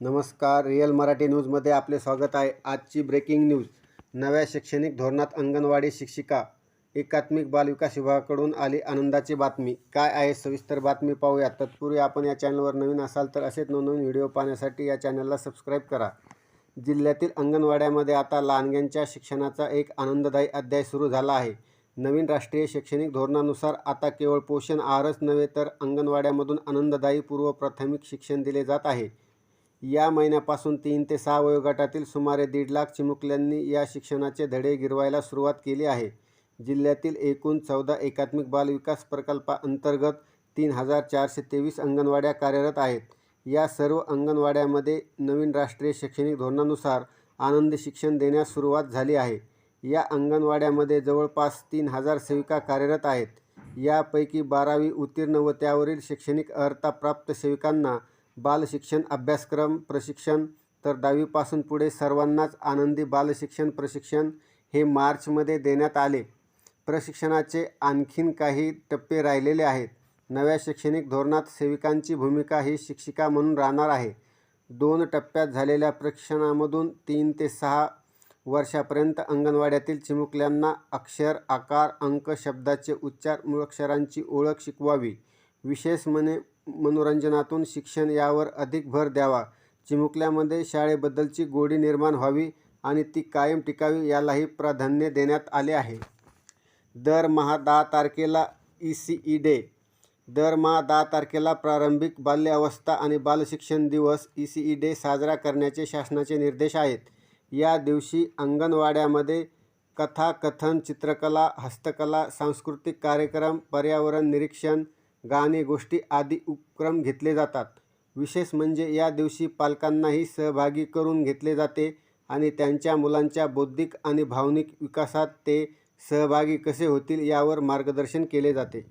नमस्कार रिअल मराठी न्यूजमध्ये आपले स्वागत आहे. आजची ब्रेकिंग न्यूज. नव्या शैक्षणिक धोरणात अंगणवाडी शिक्षिका एकात्मिक बालविकास विभागाकडून आली आनंदाची बातमी. काय आहे सविस्तर बातमी पाहूया. तत्पूर्वी आपण या चॅनलवर नवीन असाल तर असेच नवनवीन व्हिडिओ पाहण्यासाठी या चॅनलला सबस्क्राईब करा. जिल्ह्यातील अंगणवाड्यामध्ये आता लहानग्यांच्या शिक्षणाचा एक आनंददायी अध्याय सुरू झाला आहे. नवीन राष्ट्रीय शैक्षणिक धोरणानुसार आता केवळ पोषण आहारच नव्हे तर अंगणवाड्यामधून आनंददायी पूर्व प्राथमिक शिक्षण दिले जात आहे. या महिन्यापासून तीन ते सहा वयोगटातील सुमारे दीड लाख चिमुकल्यांनी या शिक्षणाचे धडे गिरवायला सुरुवात केली आहे. जिल्ह्यातील एकूण चौदा एकात्मिक बालविकास प्रकल्पाअंतर्गत तीन हजार चारशे तेवीस अंगणवाड्या कार्यरत आहेत. या सर्व अंगणवाड्यामध्ये नवीन राष्ट्रीय शैक्षणिक धोरणानुसार आनंदी शिक्षण देण्यास सुरुवात झाली आहे. या अंगणवाड्यामध्ये जवळपास तीन हजार सेविका कार्यरत आहेत. यापैकी बारावी उत्तीर्ण व त्यावरील शैक्षणिक अर्हता प्राप्त सेविकांना बालशिक्षण अभ्यासक्रम प्रशिक्षण. तर दहावीपासून पुढे सर्वांनाच आनंदी बालशिक्षण प्रशिक्षण हे मार्चमध्ये देण्यात आले. प्रशिक्षणाचे आणखीन काही टप्पे राहिलेले आहेत. नव्या शैक्षणिक धोरणात सेविकांची भूमिका ही शिक्षिका म्हणून राहणार आहे. दोन टप्प्यात झालेल्या प्रशिक्षणामधून तीन ते सहा वर्षापर्यंत अंगणवाड्यातील चिमुकल्यांना अक्षर आकार अंक शब्दाचे उच्चार मूळक्षरांची ओळख शिकवावी. विशेष मने मनोरंजनातून शिक्षण यावर अधिक भर द्यावा. चिमुकल्यामध्ये शाळेबद्दलची गोडी निर्माण व्हावी आणि ती कायम टिकावी यालाही प्राधान्य देण्यात आले आहे. दरमहा दहा तारखेला ई सी ई डे. दरमहा दहा तारखेला प्रारंभिक बाल्यावस्था आणि बालशिक्षण दिवस ई सी ई डे साजरा करण्याचे शासनाचे निर्देश आहेत. या दिवशी अंगणवाड्यामध्ये कथाकथन चित्रकला हस्तकला सांस्कृतिक कार्यक्रम पर्यावरण निरीक्षण गाणे गोष्टी आदी उपक्रम घेतले जातात. विशेष म्हणजे या दिवशी पालकांनाही सहभागी करून घेतले जाते आणि त्यांच्या मुलांच्या बौद्धिक आणि भावनिक विकासात ते सहभागी कसे होतील यावर मार्गदर्शन केले जाते.